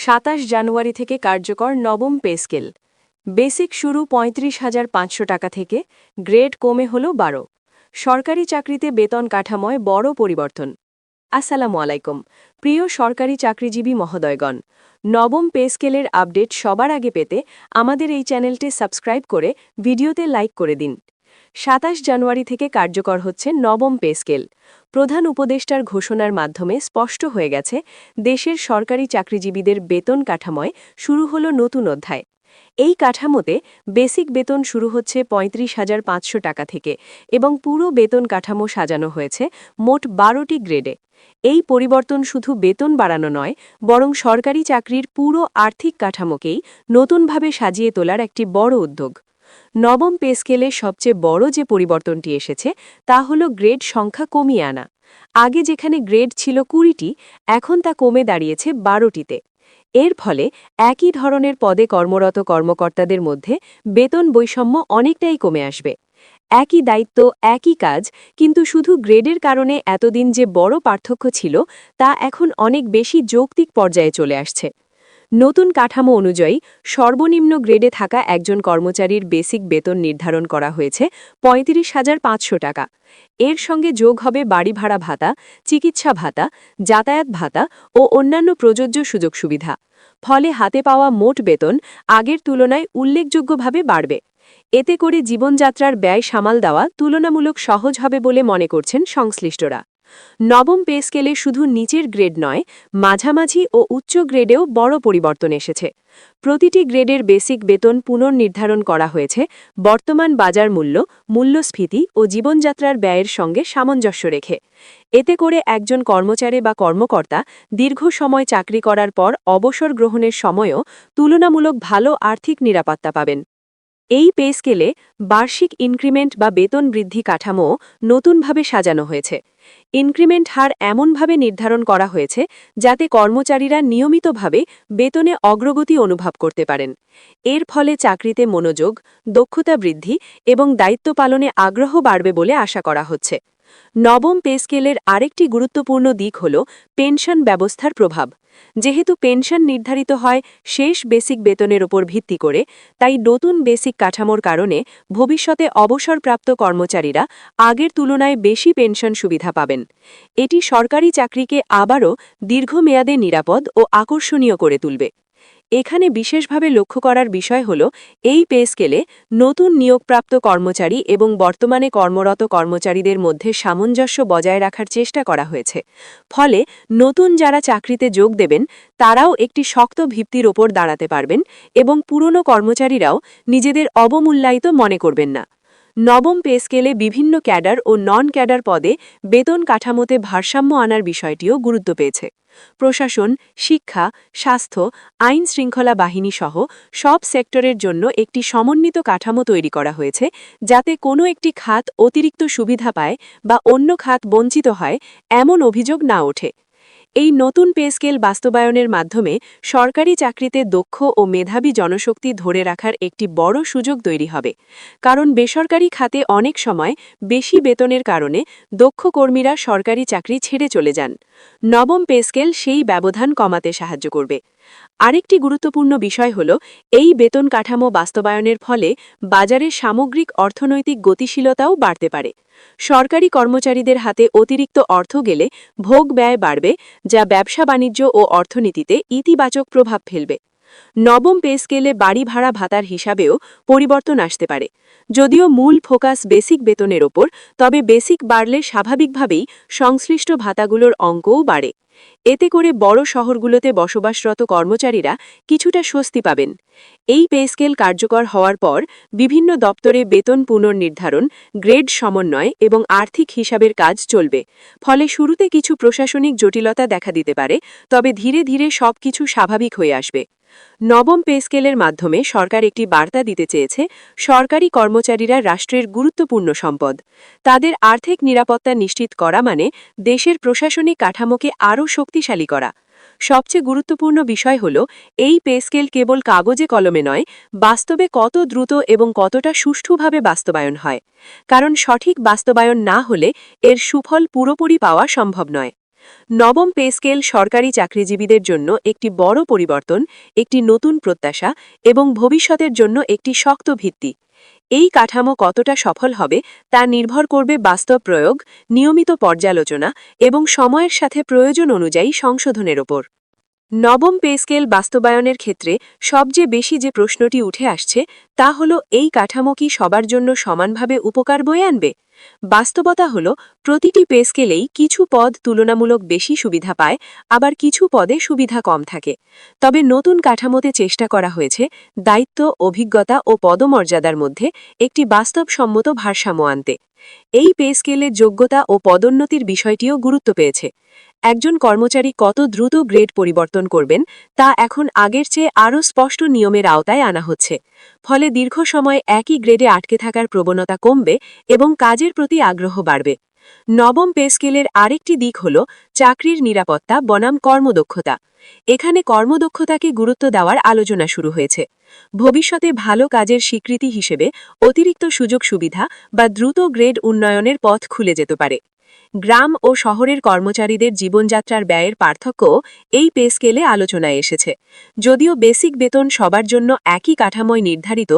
সাতাশ জানুয়ারি থেকে কার্যকর নবম পে স্কেল। বেসিক শুরু পঁয়ত্রিশ হাজার পাঁচশো টাকা থেকে, গ্রেড কমে হল বারো। সরকারি চাকরিতে বেতন কাঠাময় বড় পরিবর্তন। আসসালামু আলাইকুম। প্রিয় সরকারি চাকরিজীবী মহোদয়গণ, নবম পে স্কেলের আপডেট সবার আগে পেতে আমাদের এই চ্যানেলটি সাবস্ক্রাইব করে ভিডিওতে লাইক করে দিন। সাতাশ জানুয়ারি থেকে কার্যকর হচ্ছে নবম পে স্কেল। প্রধান উপদেষ্টার ঘোষণার মাধ্যমে স্পষ্ট হয়ে গেছে, দেশের সরকারি চাকরিজীবীদের বেতন কাঠাময় শুরু হল নতুন অধ্যায়। এই কাঠামোতে বেসিক বেতন শুরু হচ্ছে পঁয়ত্রিশ হাজার পাঁচশো টাকা থেকে এবং পুরো বেতন কাঠামো সাজানো হয়েছে মোট বারোটি গ্রেডে। এই পরিবর্তন শুধু বেতন বাড়ানো নয়, বরং সরকারি চাকরির পুরো আর্থিক কাঠামোকেই নতুনভাবে সাজিয়ে তোলার একটি বড় উদ্যোগ। নবম পে স্কেলে সবচেয়ে বড় যে পরিবর্তনটি এসেছে, তা হল গ্রেড সংখ্যা কমিয়ে আনা। আগে যেখানে গ্রেড ছিল কুড়িটি, এখন তা কমে দাঁড়িয়েছে বারোটিতে। এর ফলে একই ধরনের পদে কর্মরত কর্মকর্তাদের মধ্যে বেতন বৈষম্য অনেকটাই কমে আসবে। একই দায়িত্ব, একই কাজ, কিন্তু শুধু গ্রেডের কারণে এতদিন যে বড় পার্থক্য ছিল, তা এখন অনেক বেশি যৌক্তিক পর্যায়ে চলে আসছে। নতুন কাঠামো অনুযায়ী সর্বনিম্ন গ্রেডে থাকা একজন কর্মচারীর বেসিক বেতন নির্ধারণ করা হয়েছে পঁয়ত্রিশ হাজার পাঁচশো টাকা। এর সঙ্গে যোগ হবে বাড়ি ভাড়া ভাতা, চিকিৎসা ভাতা, যাতায়াত ভাতা ও অন্যান্য প্রযোজ্য সুযোগ সুবিধা। ফলে হাতে পাওয়া মোট বেতন আগের তুলনায় উল্লেখযোগ্যভাবে বাড়বে। এতে করে জীবনযাত্রার ব্যয় সামাল দেওয়া তুলনামূলক সহজ হবে বলে মনে করছেন সংশ্লিষ্টরা। নবম পে স্কেলে শুধু নিচের গ্রেড নয়, মাঝামাঝি ও উচ্চ গ্রেডেও বড় পরিবর্তন এসেছে। প্রতিটি গ্রেডের বেসিক বেতন পুনর্নির্ধারণ করা হয়েছে, বর্তমান বাজার মূল্য, মূল্যস্ফীতি ও জীবনযাত্রার ব্যয়ের সঙ্গে সামঞ্জস্য রেখে। এতে করে একজন কর্মচারী বা কর্মকর্তা দীর্ঘ সময় চাকরি করার পর অবসর গ্রহণের সময়ও তুলনামূলক ভালো আর্থিক নিরাপত্তা পাবেন। এই পে স্কেলে বার্ষিক ইনক্রিমেন্ট বা বেতন বৃদ্ধি কাঠামো নতুনভাবে সাজানো হয়েছে। ইনক্রিমেন্ট হার এমনভাবে নির্ধারণ করা হয়েছে যাতে কর্মচারীরা নিয়মিতভাবে বেতনে অগ্রগতি অনুভব করতে পারেন। এর ফলে চাকরিতে মনোযোগ, দক্ষতা বৃদ্ধি এবং দায়িত্ব পালনে আগ্রহ বাড়বে বলে আশা করা হচ্ছে। নবম পে স্কেলের আরেকটি গুরুত্বপূর্ণ দিক হল পেনশন ব্যবস্থার প্রভাব। যেহেতু পেনশন নির্ধারিত হয় শেষ বেসিক বেতনের ওপর ভিত্তি করে, তাই নতুন বেসিক কাঠামোর কারণে ভবিষ্যতে অবসরপ্রাপ্ত কর্মচারীরা আগের তুলনায় বেশি পেনশন সুবিধা পাবেন। এটি সরকারি চাকরিকে আবারও দীর্ঘমেয়াদে নিরাপদ ও আকর্ষণীয় করে তুলবে। এখানে বিশেষভাবে লক্ষ্য করার বিষয় হল, এই পে স্কেলে নতুন নিয়োগপ্রাপ্ত কর্মচারী এবং বর্তমানে কর্মরত কর্মচারীদের মধ্যে সামঞ্জস্য বজায় রাখার চেষ্টা করা হয়েছে। ফলে নতুন যারা চাকরিতে যোগ দেবেন, তারাও একটি শক্ত ভিত্তির ওপর দাঁড়াতে পারবেন এবং পুরনো কর্মচারীরাও নিজেদের অবমূল্যায়িত মনে করবেন না। নবম পে স্কেলে বিভিন্ন ক্যাডার ও নন ক্যাডার পদে বেতন কাঠামোতে ভারসাম্য আনার বিষয়টিও গুরুত্ব পেয়েছে। প্রশাসন, শিক্ষা, স্বাস্থ্য, আইন শৃঙ্খলা বাহিনী সহ সব সেক্টরের জন্য একটি সমন্বিত কাঠামো তৈরি করা হয়েছে, যাতে কোনো একটি খাত অতিরিক্ত সুবিধা পায় বা অন্য খাত বঞ্চিত হয়, এমন অভিযোগ না ওঠে। এই নতুন পে স্কেল বাস্তবায়নের মাধ্যমে সরকারি চাকরিতে দক্ষ ও মেধাবী জনশক্তি ধরে রাখার একটি বড় সুযোগ তৈরি হবে। কারণ বেসরকারি খাতে অনেক সময় বেশি বেতনের কারণে দক্ষ কর্মীরা সরকারি চাকরি ছেড়ে চলে যান। নবম পে স্কেল সেই ব্যবধান কমাতে সাহায্য করবে। আরেকটি গুরুত্বপূর্ণ বিষয় হল, এই বেতন কাঠামো বাস্তবায়নের ফলে বাজারের সামগ্রিক অর্থনৈতিক গতিশীলতাও বাড়তে পারে। সরকারি কর্মচারীদের হাতে অতিরিক্ত অর্থ গেলে ভোগ ব্যয় বাড়বে, যা ব্যবসা বাণিজ্য ও অর্থনীতিতে ইতিবাচক প্রভাব ফেলবে। নবম পে স্কেলে বাড়ি ভাড়া ভাতার হিসাবেও পরিবর্তন আসতে পারে। যদিও মূল ফোকাস বেসিক বেতনের ওপর, তবে বেসিক বাড়লে স্বাভাবিকভাবেই সংশ্লিষ্ট ভাতাগুলোর অঙ্কও বাড়ে। এতে করে বড় শহরগুলোতে বসবাসরত কর্মচারীরা কিছুটা স্বস্তি পাবেন। এই পে স্কেল কার্যকর হওয়ার পর বিভিন্ন দপ্তরে বেতন পুনর্নির্ধারণ, গ্রেড সমন্বয় এবং আর্থিক হিসাবের কাজ চলবে। ফলে শুরুতে কিছু প্রশাসনিক জটিলতা দেখা দিতে পারে, তবে ধীরে ধীরে সবকিছু স্বাভাবিক হয়ে আসবে। নবম পে স্কেলের মাধ্যমে সরকার একটি বার্তা দিতে চেয়েছে, সরকারি কর্মচারীরা রাষ্ট্রের গুরুত্বপূর্ণ সম্পদ। তাদের আর্থিক নিরাপত্তা নিশ্চিত করা মানে দেশের প্রশাসনিক কাঠামোকে আরও শক্তিশালী করা। সবচেয়ে গুরুত্বপূর্ণ বিষয় হল, এই পে স্কেল কেবল কাগজে কলমে নয়, বাস্তবে কত দ্রুত এবং কতটা সুষ্ঠুভাবে বাস্তবায়ন হয়। কারণ সঠিক বাস্তবায়ন না হলে এর সুফল পুরোপুরি পাওয়া সম্ভব নয়। নবম পে স্কেল সরকারি চাকরিজীবীদের জন্য একটি বড় পরিবর্তন, একটি নতুন প্রত্যাশা এবং ভবিষ্যতের জন্য একটি শক্ত ভিত্তি। এই কাঠামো কতটা সফল হবে তা নির্ভর করবে বাস্তব প্রয়োগ, নিয়মিত পর্যালোচনা এবং সময়ের সাথে প্রয়োজন অনুযায়ী সংশোধনের ওপর। নবম পে স্কেল বাস্তবায়নের ক্ষেত্রে সবচেয়ে বেশি যে প্রশ্নটি উঠে আসছে, তা হল, এই কাঠামো কি সবার জন্য সমানভাবে উপকার বয়ে আনবে? বাস্তবতা হল, প্রতিটি পে স্কেলেই কিছু পদ তুলনামূলক বেশি সুবিধা পায়, আবার কিছু পদে সুবিধা কম থাকে। তবে নতুন কাঠামোতে চেষ্টা করা হয়েছে দায়িত্ব, অভিজ্ঞতা ও পদমর্যাদার মধ্যে একটি বাস্তবসম্মত ভারসাম্য আনতে। এই পে স্কেলের যোগ্যতা ও পদোন্নতির বিষয়টিও গুরুত্ব পেয়েছে। একজন কর্মচারী কত দ্রুত গ্রেড পরিবর্তন করবেন, তা এখন আগের চেয়ে আরও স্পষ্ট নিয়মের আওতায় আনা হচ্ছে। ফলে দীর্ঘ সময় একই গ্রেডে আটকে থাকার প্রবণতা কমবে এবং কাজের প্রতি আগ্রহ বাড়বে। নবম পে স্কেলের আরেকটি দিক হল চাকরির নিরাপত্তা, বনাম কর্মদক্ষতা। এখানে কর্মদক্ষতাকে গুরুত্ব দেওয়ার আলোচনা শুরু হয়েছে। ভবিষ্যতে ভালো কাজের স্বীকৃতি হিসেবে অতিরিক্ত সুযোগ সুবিধা বা দ্রুত গ্রেড উন্নয়নের পথ খুলে যেতে পারে। গ্রাম ও শহরের কর্মচারীদের জীবনযাত্রার ব্যয়ের পার্থক্য এই পে স্কেলে আলোচনায় এসেছে। যদিও বেসিক বেতন সবার জন্য একই কাঠামোয় নির্ধারিত